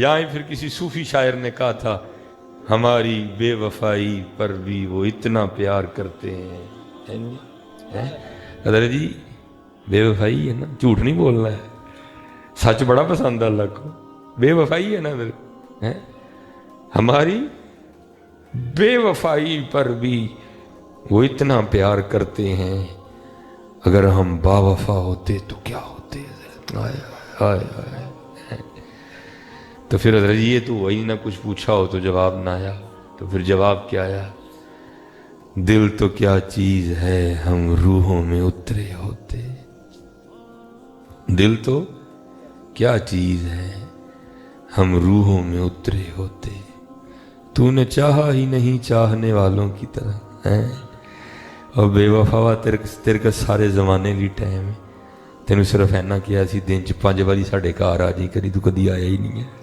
یہاں پھر کسی صوفی شاعر نے کہا تھا، ہماری بے وفائی پر بھی وہ اتنا پیار کرتے ہیں۔ حضرت جی بے وفائی ہے نا؟ جھوٹ نہیں بولنا ہے۔ سچ بڑا پسند ہے اللہ کو۔ بے وفائی ہے نا حضرت ہماری بے وفائی پر بھی وہ اتنا پیار کرتے ہیں۔ اگر ہم با وفا ہوتے تو کیا ہوتے؟ تو پھر حضرت یہ تو وہی نہ کچھ پوچھا ہو تو جواب نہ آیا۔ تو پھر جواب کیا آیا؟ دل تو کیا چیز ہے ہم روحوں میں اترے ہوتے؟ دل تو کیا چیز ہے ہم روحوں میں اترے ہوتے؟ تو نے چاہا ہی نہیں چاہنے والوں کی طرح اور بے وفا تیرے کا سارے زمانے لی ٹائم ہے۔ تینوں صرف اینا کیا سی، دن چ پانچ باری ساڈے گھر آ جی کری تو کدی آیا ہی نہیں ہے۔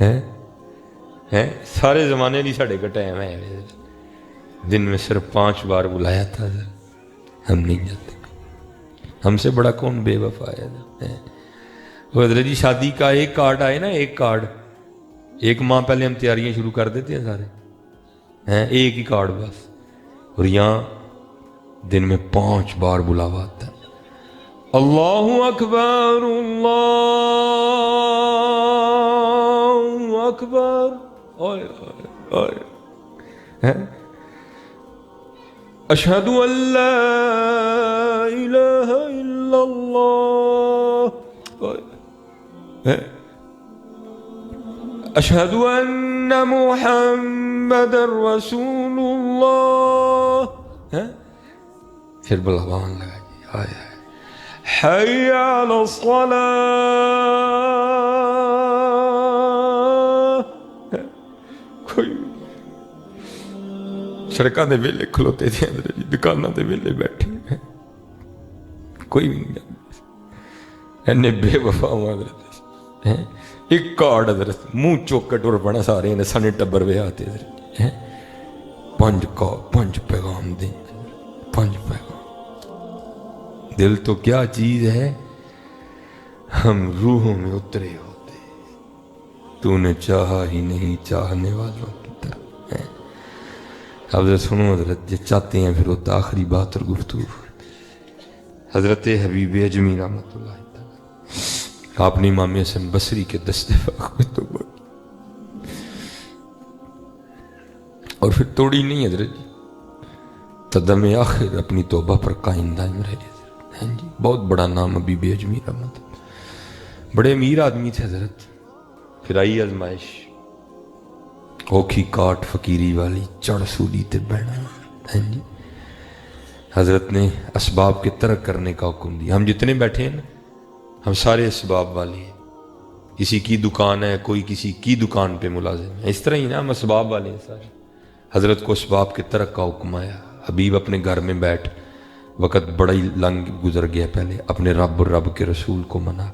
ہیں سارے زمانے لی ساڈے کا ٹائم ہے۔ دن میں صرف پانچ بار بلایا تھا۔ ہم نہیں جاتے۔ ہم سے بڑا کون بے وفا ہے؟ وہ حضرت جی شادی کا ایک کارڈ آئے نا، ایک کارڈ۔ ایک ماہ پہلے ہم تیاریاں شروع کر دیتے ہیں سارے۔ ہیں ایک ہی کارڈ بس۔ اور یہاں دن میں پانچ بار بلاوا آتا ہے اللہ اکبر، اللہ الله أكبر أي أي أي أشهد أن لا إله إلا الله. آية، أشهد أن محمدا رسول الله. في البلغان آية. حي على الصلاة. کھلوتے تھے اندر جی دکاناں دے ویلے بیٹھے ہیں کوئی بھی نہیں جانتا اینے بے وفا ہوں حضرت ایک کارڈ حضرت منہ چوک کے ٹور پڑا سارے نے سنے ٹبر وے آتے حضرت پنج کا پنج پیغام دیں پنج پیغام دل تو کیا چیز ہے ہم روحوں میں اترے ہوتے تو نے چاہا ہی نہیں چاہنے والوں کی طرح حضرت سنو حضرت جو چاہتے ہیں پھر وہ آخری بات اور گفتگو حضرت حبیب اجمی رحمت اللہ آپ نے امام حسن بصری کے دستے تو اور پھر توڑی نہیں حضرت جی تدم آخر اپنی توبہ پر قائم دائم رہے ہیں جی بہت بڑا نام ابھی بے اجمیر احمد بڑے امیر آدمی تھے حضرت پھر آئی ازمائش اوکھی کاٹ فقیری والی چڑھ سولی تے بہنا ہاں جی۔ حضرت نے اسباب کے ترک کرنے کا حکم دیا۔ ہم جتنے بیٹھے ہیں نا، ہم سارے اسباب والے ہیں۔ کسی کی دکان ہے، کوئی کسی کی دکان پہ ملازم ہے۔ اس طرح ہی نا ہم اسباب والے ہیں سارے۔ حضرت کو اسباب کے ترک کا حکم آیا۔ حبیب اپنے گھر میں بیٹھ، وقت بڑا ہی لنگ گزر گیا پہلے۔ اپنے رب اور رب کے رسول کو منا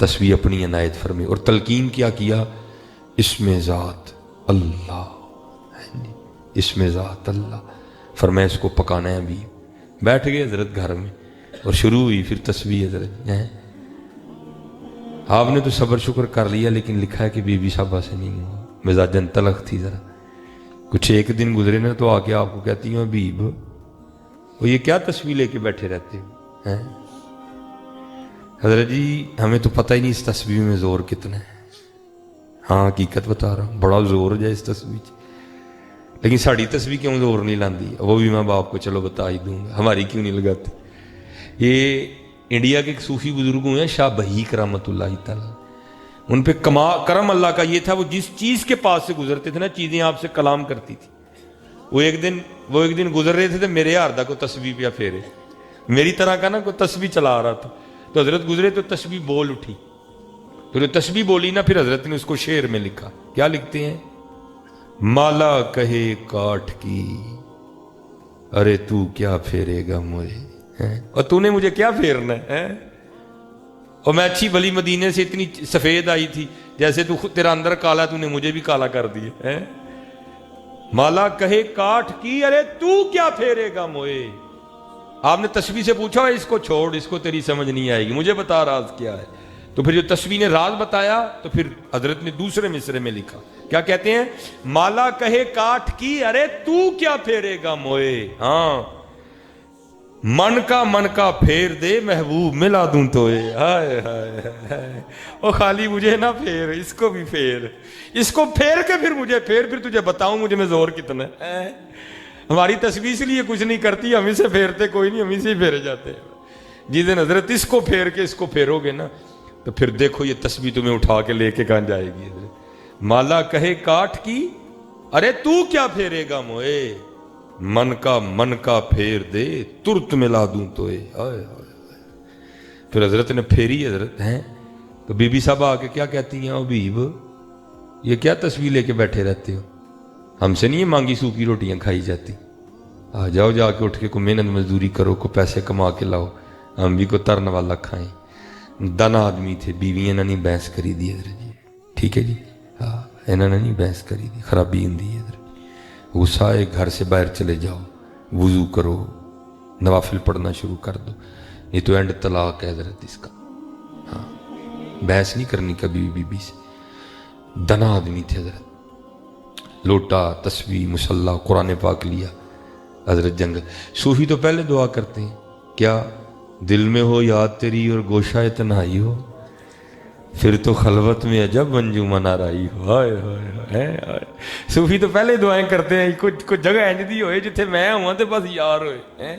تصویر اپنی عنایت فرمی اور تلقین کیا کیا؟ اس میں ذات اللہ جی، اس میں ذات اللہ۔ فرمائے اس کو پکانا ہے ابھی۔ بیٹھ گئے حضرت گھر میں اور شروع ہوئی، پھر تصویر حضرت آپ نے تو صبر شکر کر لیا، لیکن لکھا ہے کہ بی بی صاحبہ سے نہیں ہوا مزاجن تلخ تھی ذرا۔ کچھ ایک دن گزرے نا تو آ کے آپ کو کہتی ہوں ابیب وہ یہ کیا تصویر لے کے بیٹھے رہتے ہو حضرت جی ہمیں تو پتہ ہی نہیں اس تصویر میں زور کتنا ہے۔ ہاں حقیقت بتا رہا ہوں، بڑا زور جائے اس تصویر لیکن ساڑی تصویر کیوں زور نہیں لاندی؟ وہ بھی میں باپ کو چلو بتا ہی دوں گا۔ ہماری کیوں نہیں لگاتے یہ انڈیا کے ایک صوفی بزرگ ہوئے ہیں، شاہ بہی کرامت اللہ تعالیٰ۔ ان پہ کما، کرم اللہ کا یہ تھا، وہ جس چیز کے پاس سے گزرتے تھے نا، چیزیں آپ سے کلام کرتی تھی۔ وہ ایک دن، وہ ایک دن گزر رہے تھے تو میرے ہاردہ کو تسبیح پیا پھیرے۔ میری طرح کا نا کوئی تسبیح چلا رہا تھا۔ تو حضرت گزرے تو تسبیح بول اٹھی۔ پھر تسبیح بولی نا، پھر حضرت نے اس کو شعر میں لکھا۔ کیا لکھتے ہیں؟ مالا کہے کاٹ کی۔ ارے تو کیا پھیرے گا مجھے؟ اور تو نے مجھے کیا پھیرنا ہے؟ اور میں اچھی بلی مدینے سے اتنی سفید آئی تھی، جیسے تو تیرا اندر کالا تو نے مجھے بھی کالا کر دیے مالا کہے کاٹ کی، ارے تو کیا پھیرے گا موئے آپ نے تشبیح سے پوچھا اس کو چھوڑ، اس کو تیری سمجھ نہیں آئے گی، مجھے بتا راز کیا ہے۔ تو پھر جو تصویر نے راز بتایا، تو پھر حضرت نے دوسرے مصرے میں لکھا۔ کیا کہتے ہیں؟ مالا کہے کاٹ کی، ارے تو کیا پھیرے گا موئے؟ ہاں۔ من کا من کا پھیر دے محبوب، ملا دوں تو او خالی مجھے نہ پھیر، اس کو بھی پھیر۔ اس کو پھیر کے پھر مجھے پھیر، پھر تجھے بتاؤں مجھے میں زور کتنا ہے۔ ہماری تصویر اس لیے کچھ نہیں کرتی، ہم اسے پھیرتے، کوئی نہیں، ہم اسے پھیرے جاتے ہیں۔ جس دن حضرت اس کو پھیر کے اس کو پھیرو گے نا، تو پھر دیکھو یہ تصویر تمہیں اٹھا کے لے کے کہاں جائے گی مالا کہے، کاٹ کی؟ ارے تو کیا پھیرے گا موئے؟ من کا من کا پھیر دے، ترت ملا دوں تو پھر حضرت نے پھیری، حضرت ہیں۔ تو بی بی صاحب آ کے کیا کہتی ہیں؟ ابیب یہ کیا تصویر لے کے بیٹھے رہتے ہو؟ ہم سے نہیں مانگی سوکھی روٹیاں کھائی جاتی۔ آ جاؤ جا کے اٹھ کے کو محنت مزدوری کرو، کو پیسے کما کے لاؤ۔ ہم بھی کو ترن والا کھائیں۔ دن آدمی تھے بیوی انہوں نے بحث کری دی حضرت جی ٹھیک ہے جی؟ ہاں انہوں نے نہیں بحث کری دی، خرابی ہوں حضرت غصہ ہے گھر سے باہر چلے جاؤ۔ وضو کرو، نوافل پڑھنا شروع کر دو۔ یہ تو اینڈ طلاق ہے حضرت اس کا۔ ہاں بحث نہیں کرنی کبھی بی بی سے۔ دنا آدمی تھے حضرت۔ لوٹا تصویر مسلح قرآن پاک لیا۔ حضرت جنگل صوفی تو پہلے دعا کرتے ہیں، کیا دل میں ہو یاد تیری اور گوشہ تنہائی ہو؟ پھر تو خلوت میں عجب منجو منا رہی ہائے ہائے صوفی تو پہلے دعائیں کرتے ہیں، کچھ کچھ جگہ اینج دی ہوئے جتھے میں ہوں تو بس یار ہوئے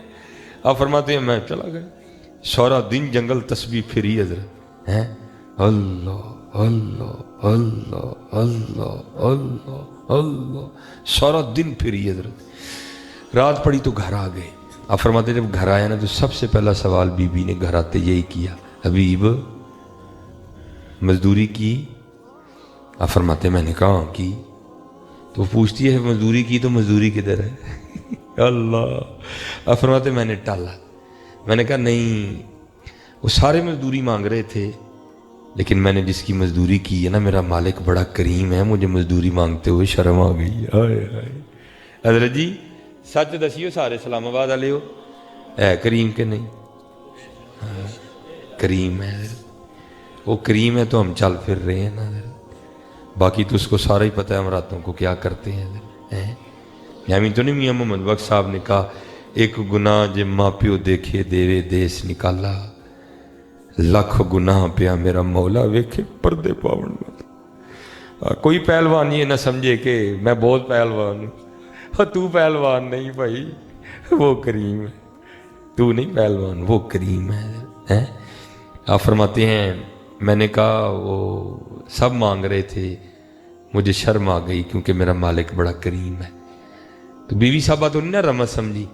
آپ فرماتے ہیں، میں چلا گیا۔ سورا دن جنگل تسبیح پھری حضرت، ہیں؟ اللہ اللہ اللہ اللہ اللہ اللہ۔ سورا دن پھری حضرت۔ رات پڑی تو گھر آ گئے۔ آپ فرماتے جب گھر آیا نا تو سب سے پہلا سوال بی بی نے گھر آتے یہی کیا۔ حبیب، مزدوری کی؟ آپ فرماتے میں نے کہا کی؟ تو پوچھتی ہے مزدوری کی تو مزدوری کدھر ہے؟ اللہ۔ آپ فرماتے میں نے ٹالا۔ میں نے کہا نہیں، وہ سارے مزدوری مانگ رہے تھے۔ لیکن میں نے جس کی مزدوری کی ہے نا، میرا مالک بڑا کریم ہے، مجھے مزدوری مانگتے ہوئے شرم آ گئی۔ حضرت جی سچ دسیو سارے سلام آباد والے ہو۔ ہے کریم کے نہیں۔ ہاں، کریم ہے۔ وہ کریم ہے تو ہم چل پھر رہے ہیں نا۔ باقی تو اس کو سارا ہی پتہ ہے ہم راتوں کو کیا کرتے ہیں۔ یعنی تو نہیں میاں محمد بخش صاحب نے کہا، ایک گناہ جے ماں پیو دیکھے دیوے دیس نکالا۔ لکھ گناہ پیا میرا مولا ویکھے پردے پاون کوئی پہلوان یہ نہ سمجھے کہ میں بہت پہلوان ہوں تو پہلوان نہیں بھائی وہ کریم ہے تو نہیں پہلوان وہ کریم ہے آپ فرماتے ہیں میں نے کہا وہ سب مانگ رہے تھے مجھے شرم آ گئی کیونکہ میرا مالک بڑا کریم ہے تو بیوی صاحبہ تو نہیں نا رمت سمجھی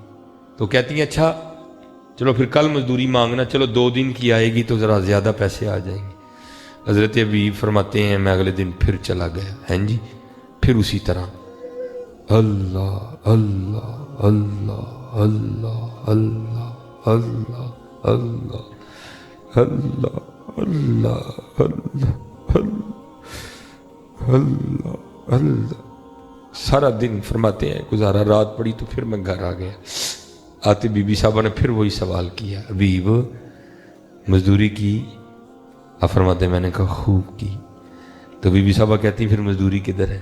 تو کہتی ہیں اچھا چلو پھر کل مزدوری مانگنا چلو دو دن کی آئے گی تو ذرا زیادہ پیسے آ جائیں گے حضرت ابھی فرماتے ہیں میں اگلے دن پھر چلا گیا ہیں جی پھر اسی طرح اللہ اللہ اللہ اللہ اللہ اللہ اللہ اللہ اللہ اللہ اللہ اللہ اللہ سارا دن فرماتے ہیں گزارا رات پڑی تو پھر میں گھر آ گیا آتے بی بی صاحبہ نے پھر وہی سوال کیا ابیب مزدوری کی؟ آپ فرماتے میں نے کہا، خوب کی۔ تو بی بی صاحبہ کہتی، پھر مزدوری کدھر ہے؟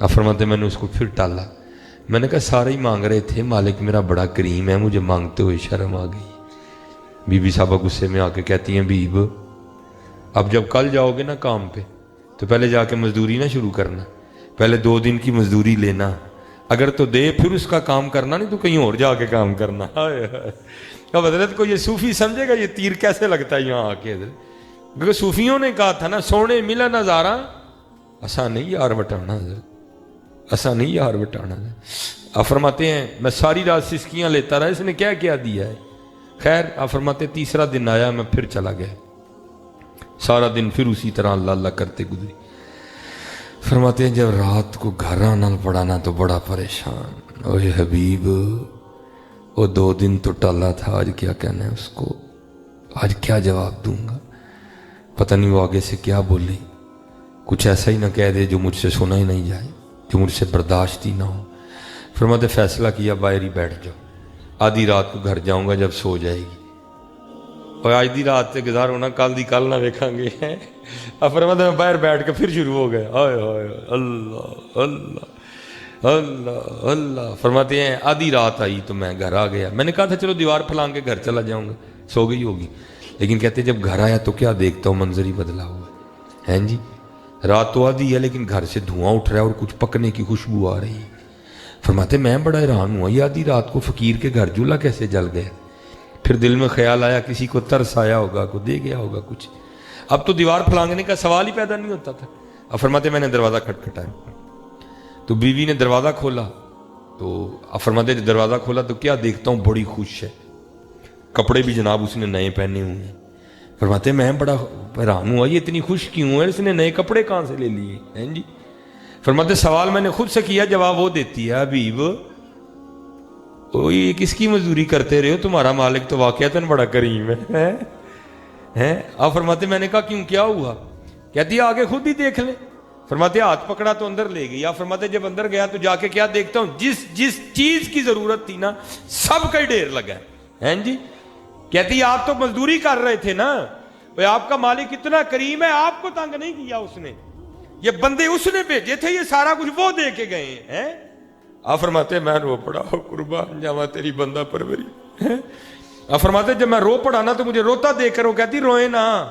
آپ فرماتے میں نے اس کو پھر ٹالا۔ میں نے کہا، سارے ہی مانگ رہے تھے، مالک میرا بڑا کریم ہے، مجھے مانگتے ہوئے شرم آ گئی۔ بی بی صاحبہ غصے میں آ کے کہتی ہیں بیب اب جب کل جاؤ گے نا کام پہ، تو پہلے جا کے مزدوری نہ شروع کرنا۔ پہلے دو دن کی مزدوری لینا۔ اگر تو دے، پھر اس کا کام کرنا نہیں تو کہیں اور جا کے کام کرنا۔ اب حضرت کو یہ صوفی سمجھے گا یہ تیر کیسے لگتا ہے یہاں آ کے حضرت؟ کیونکہ صوفیوں نے کہا تھا نا، سونے ملا نظارہ ایسا نہیں یار بٹانا حضرت۔ ایسا نہیں یار بٹانا آپ فرماتے ہیں، میں ساری رات سسکیاں لیتا رہا، اس نے کیا کیا دیا ہے؟ خیر، آپ فرماتے تیسرا دن آیا، میں پھر چلا گیا۔ سارا دن پھر اسی طرح اللہ اللہ کرتے گزری فرماتے ہیں، جب رات کو گھر آنا پڑانا تو بڑا پریشان۔ اوے حبیب، وہ دو دن تو ٹالا تھا، آج کیا کہنا ہے اس کو؟ آج کیا جواب دوں گا؟ پتہ نہیں وہ آگے سے کیا بولی کچھ ایسا ہی نہ کہہ دے جو مجھ سے سنا ہی نہیں جائے، جو مجھ سے برداشت ہی نہ ہو۔ فرماتے، فیصلہ کیا، باہر ہی بیٹھ جاؤ۔ آدھی رات کو گھر جاؤں گا جب سو جائے گی۔ اور آج دی رات سے گزار ہونا، کل دی کل نہ ویکھاں گے۔ اب فرماتے میں باہر بیٹھ کے پھر شروع ہو گئے۔ ہائے ہائے اللہ اللہ اللہ اللہ۔ فرماتے ہیں، آدھی رات آئی تو میں گھر آ گیا۔ میں نے کہا تھا، چلو دیوار پھلانگ کے گھر چلا جاؤں گا۔ سو گئی ہوگی۔ لیکن کہتے جب گھر آیا تو کیا دیکھتا ہوں؟ منظر ہی بدلا ہوا ہے۔ جی؟ رات تو آدھی ہے، لیکن گھر سے دھواں اٹھ رہا ہے اور کچھ پکنے کی خوشبو آ رہی ہے۔ فرماتے میں بڑا حیران ہوا یہ آدھی رات کو فقیر کے گھر جھولا کیسے جل گئے پھر دل میں خیال آیا کسی کو ترس آیا ہوگا، کو دے گیا ہوگا کچھ۔ اب تو دیوار پھلانگنے کا سوال ہی پیدا نہیں ہوتا تھا۔ اب فرماتے میں نے دروازہ کھٹکھٹایا تو بیوی نے دروازہ کھولا۔ تو اب فرماتے دروازہ کھولا تو کیا دیکھتا ہوں؟ بڑی خوش ہے۔ کپڑے بھی جناب اس نے نئے پہنے ہوئے ہیں۔ فرماتے میں بڑا حیران ہوا یہ اتنی خوش کیوں ہے اس نے نئے کپڑے کہاں سے لے لیے؟ ہیں جی؟ فرماتے سوال میں نے خود سے کیا، جواب وہ دیتی ہے، حبیب۔ یہ کس کی مزدوری کرتے رہے ہو؟ تمہارا مالک تو واقعات بڑا کریم ہے آپ فرماتے میں نے کہا، کیوں؟ کیا ہوا؟ کہتی آگے خود ہی دیکھ لیں۔ فرماتے ہاتھ پکڑا تو اندر لے گئی۔ آپ فرماتے جب اندر گیا تو جا کے کیا دیکھتا ہوں؟ جس جس چیز کی ضرورت تھی نا، سب کا ہی ڈھیر لگا ہے۔ جی؟ کہتی آپ تو مزدوری کر رہے تھے نا۔ آپ کا مالک اتنا کریم ہے، آپ کو تنگ نہیں کیا اس نے؟ یہ بندے اس نے بھیجے تھے، یہ سارا کچھ وہ دے کے گئے ہیں؟ آپ فرماتے میں رو پڑا ہو قربان جاوا تیری بندہ پروری۔ آپ فرماتے جب میں رو پڑا نا تو مجھے روتا دیکھ کر وہ کہتی، روئے نا۔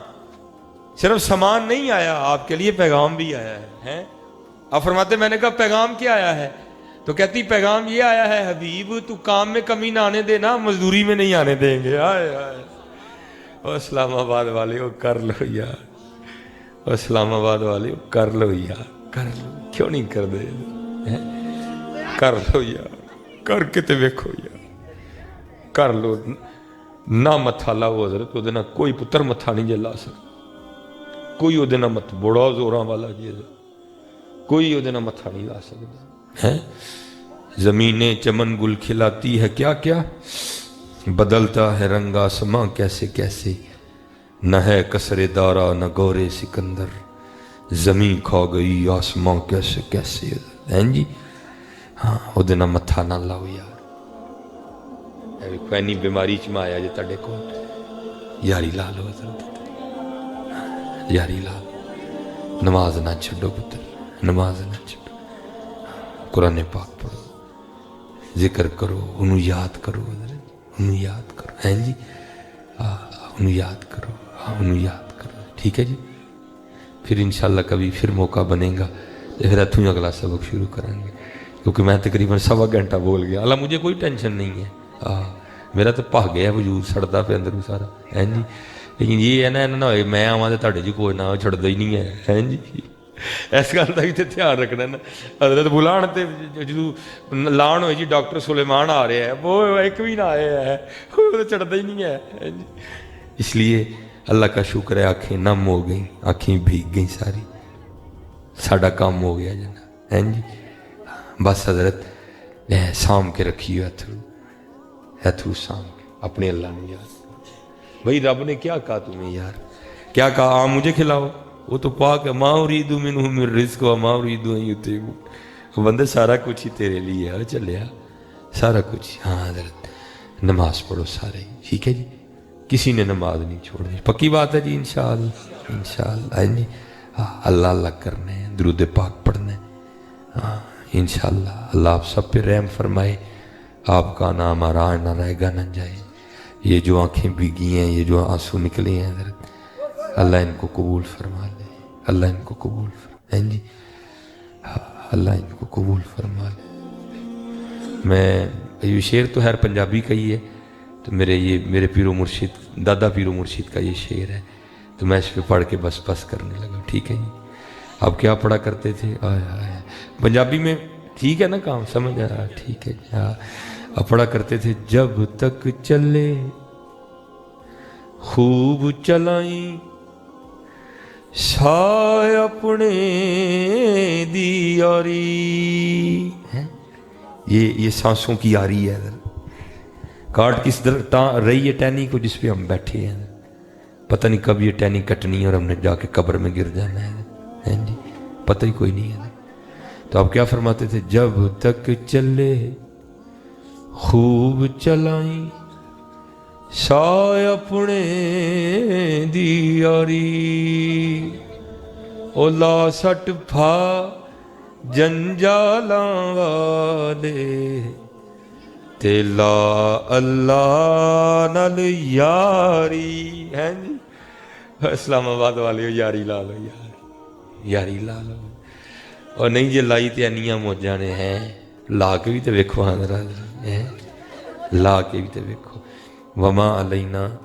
صرف سامان نہیں آیا، آپ کے لیے پیغام بھی آیا ہے۔ آپ فرماتے میں نے کہا، پیغام کیا آیا ہے؟ تو کہتی، پیغام یہ آیا ہے، حبیب، تو کام میں کمی نہ آنے دے نا مزدوری میں نہیں آنے دیں گے۔ آئے آئے۔ او اسلام آباد والے وہ کر لو یار۔ اسلام آباد والے وہ کر لو یار۔ کر لو، کیوں نہیں کر دے؟ کر لو یار کر کے تے ویکھو یار کر لو، نہ متھا لاؤ حضرت وہ کوئی پتر متھا نہیں جے لا سکتا۔ کوئی وہ مت، بڑا زوراں والا جی کوئی وہ متھا نہیں لا سکتا۔ ہے زمینیں چمن گل کھلاتی ہے، کیا کیا؟ بدلتا ہے رنگ آسماں کیسے کیسے۔ نہ ہے کسر دارا، نہ گورے سکندر۔ زمین کھا گئی، آسماں کیسے کیسے۔ ہیں جی؟ ہاں وہ متھا نہ لاؤ یار۔ کوئی بیماری چ آیا جی تے کو یاری لا لو یاری لا لو نماز نہ چھڈو پتر، نماز نہ چھڈو۔ قرآن پاک پڑھو۔ ذکر کرو انہوں یاد کرو۔ انہوں یاد کرو۔ ہیں جی؟ ہاں، انہوں یاد کرو۔ ہاں، انہوں یاد کرو۔ ٹھیک ہے جی؟ پھر انشاءاللہ کبھی پھر موقع بنے گا۔ پھر اتوں اگلا سبق شروع کریں گے کیونکہ میں تقریباً سوا گھنٹہ بول گیا اللہ مجھے کوئی ٹینشن نہیں ہے میرا تو پہ گیا وجود سڑتا پہ اندر سارا ہے جی لیکن یہ ہے نا نہ ہوئے میں آواں تو تھے جی کوئی نہ چھڑتا ہی نہیں ہے ہے جی اس گل کا بھی تو دھیان رکھنا نا حضرت بلان تے جدو لان ہوئی جی ڈاکٹر سلیمان آ رہے ہیں وہ ایک بھی نہ آئے ہے وہ تو چڑھتا ہی نہیں ہے اس لیے اللہ کا شکر ہے آنکھیں نم ہو گئیں آنکھیں بھیگ گئیں ساری ساڈا کام ہو گیا جنا ہے جی بس حضرت سام کے رکھی ہو اترو اترو سام کے، اپنے اللہ نے یاد بھائی رب نے کیا کہا تمہیں یار؟ کیا کہا؟ آم مجھے کھلاؤ۔ وہ تو پاک ہے۔ ماں اریدو من ہوں من رزق و ماں اریدو ہیں یوتے بندے سارا کچھ ہی تیرے لیے ہے۔ چلیا ہاں۔ سارا کچھ۔ ہاں حضرت، نماز پڑھو سارے۔ ٹھیک ہے جی؟ کسی نے نماز نہیں چھوڑنی۔ پکی بات ہے جی انشاءاللہ انشاءاللہ۔ ہے ہاں اللہ اللہ کرنے درود پاک پڑھنے ہاں۔ انشاءاللہ، اللہ آپ سب پہ رحم فرمائے، آپ کا نام آرائے نہ رہے گا، نہ جائے۔ یہ جو آنکھیں بھیگی ہیں، یہ جو آنسو نکلے ہیں، حضرت، اللہ ان کو قبول فرما لے۔ اللہ ان کو قبول فرما ہاں جی؟ اللہ ان کو قبول فرما لے۔ میں، یہ شعر تو ہر پنجابی کا ہی ہے۔ تو میرے یہ، میرے پیرو مرشد، دادا پیرو مرشد کا یہ شعر ہے۔ تو میں اس پہ پڑھ کے بس بس کرنے لگا۔ ٹھیک ہے جی؟ آپ کیا پڑھا کرتے تھے؟ آیا آیا پنجابی میں ٹھیک ہے نا کام؟ سمجھ آ رہا ٹھیک ہے جی ہاں۔ پڑھا کرتے تھے، جب تک چلے، خوب چلائیں۔ سائے اپنے دی یاری یہ یہ سانسوں کی یاری ہے۔ کاٹ کس در رہی ہے ٹینی کو جس پہ ہم بیٹھے ہیں؟ پتہ نہیں کب یہ ٹینی کٹنی ہے اور ہم نے جا کے قبر میں گر جانا ہے۔ جی؟ پتہ ہی کوئی نہیں ہے۔ تو آپ کیا فرماتے تھے؟ جب تک چلے خوب چلائیں سائے اپنے دیاری اولا سٹ پھا جنجالاں والے تیلا اللہ نل یاری۔ ہے جی؟ اسلام آباد والے، یاری لالو یاری لالو ਉਹ ਨਹੀਂ ਜੇ ਲਾਈ ਤੇ ਅੰਨੀਆਂ ਮੋਜਾਂ ਨੇ, ਹੈ? ਲਾ ਕੇ ਵੀ ਤੇ ਵੇਖੋ ਆਂਦਰਾ ਹੈ? ਲਾ ਕੇ ਵੀ ਤੇ ਵੇਖੋ। ਵਮਾ ਅਲੈਨਾ ਇਲ